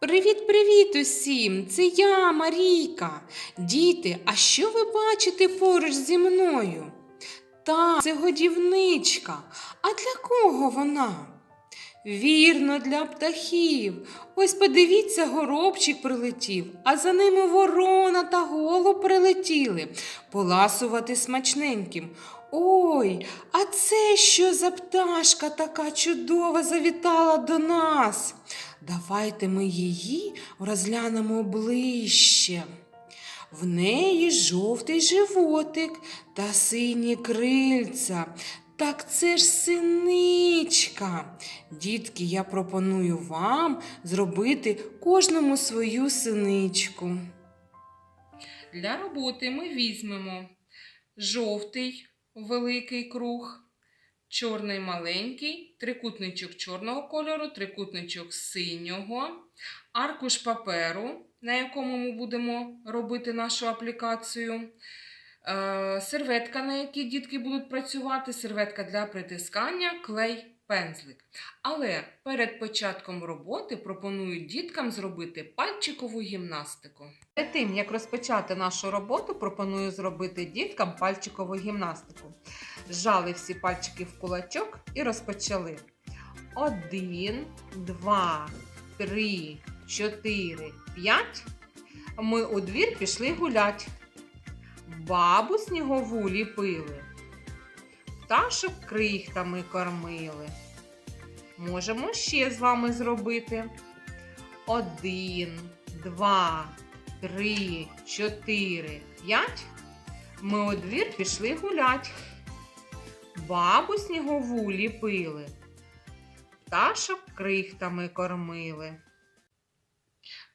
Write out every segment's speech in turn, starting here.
Привіт-привіт усім! Це я, Марійка. Діти, а що ви бачите поруч зі мною? Та, це годівничка. А для кого вона? Вірно, для птахів. Ось подивіться, горобчик прилетів, а за ними ворона та голуб прилетіли поласувати смачненьким. Ой, а це що за пташка така чудова завітала до нас? Давайте ми її розглянемо ближче. В неї жовтий животик та сині крильця. Так це ж синичка. Дітки, я пропоную вам зробити кожному свою синичку. Для роботи ми візьмемо жовтий великий круг, чорний маленький, трикутничок чорного кольору, трикутничок синього, аркуш паперу, на якому ми будемо робити нашу аплікацію. е, Серветка, на якій дітки будуть працювати, серветка для притискання, клей, пензлик. Але перед початком роботи пропоную діткам зробити пальчикову гімнастику. Перед тим, як розпочати нашу роботу, пропоную зробити діткам пальчикову гімнастику. Зжали всі пальчики в кулачок і розпочали. Один, два, три, чотири, п'ять. Ми у двір пішли гулять. Бабу снігову ліпили, пташок крихтами кормили. Можемо ще з вами зробити. Один, два, три, чотири, п'ять. Ми у двір пішли гулять. Бабу снігову ліпили, пташок крихтами кормили.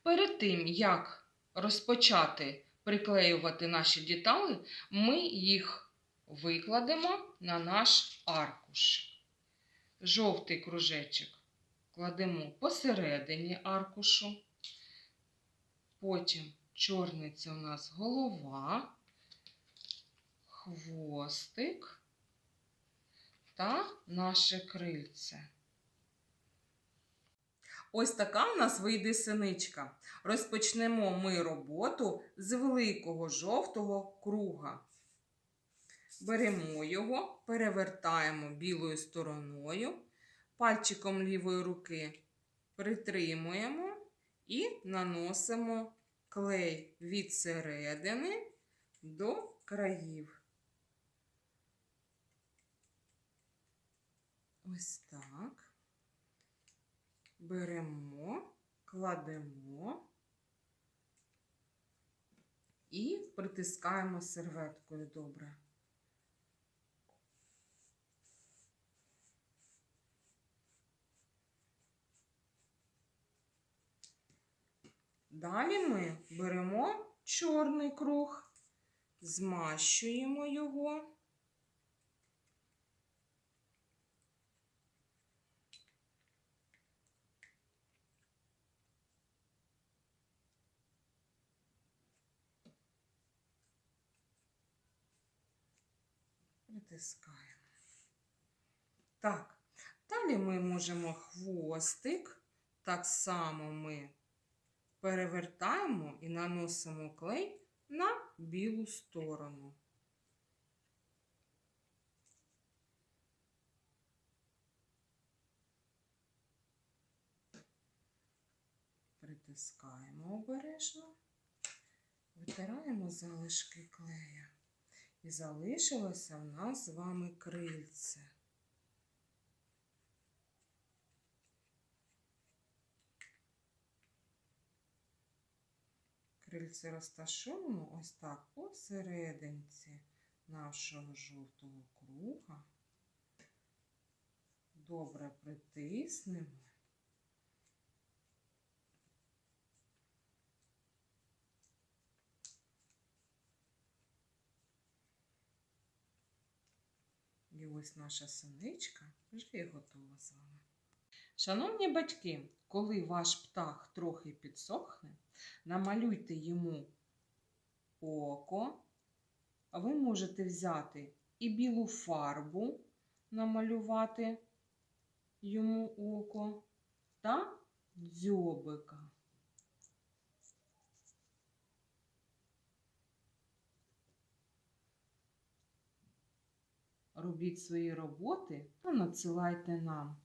Перед тим, як розпочати приклеювати наші деталі, ми їх викладемо на наш аркуш. Жовтий кружечок кладемо посередині аркушу. Потім чорний це у нас голова, хвостик та наше крильце. Ось така у нас вийде синичка. Розпочнемо ми роботу з великого жовтого круга. Беремо його, перевертаємо білою стороною, пальчиком лівої руки притримуємо і наносимо клей від середини до країв. Ось так. Беремо, кладемо і притискаємо серветкою добре. Далі ми беремо чорний круг, змащуємо його. Притискаємо. Так, далі ми можемо хвостик. Так само ми перевертаємо і наносимо клей на білу сторону. Притискаємо обережно, витираємо залишки клея. І залишилося в нас з вами крильце. Крильце розташовано ось так посерединці нашого жовтого круга. Добре притиснемо. І ось наша синичка вже і готова з вами. Шановні батьки, коли ваш птах трохи підсохне, намалюйте йому око, ви можете взяти і білу фарбу, намалювати йому око та дзьобика. Робіть свої роботи та надсилайте нам.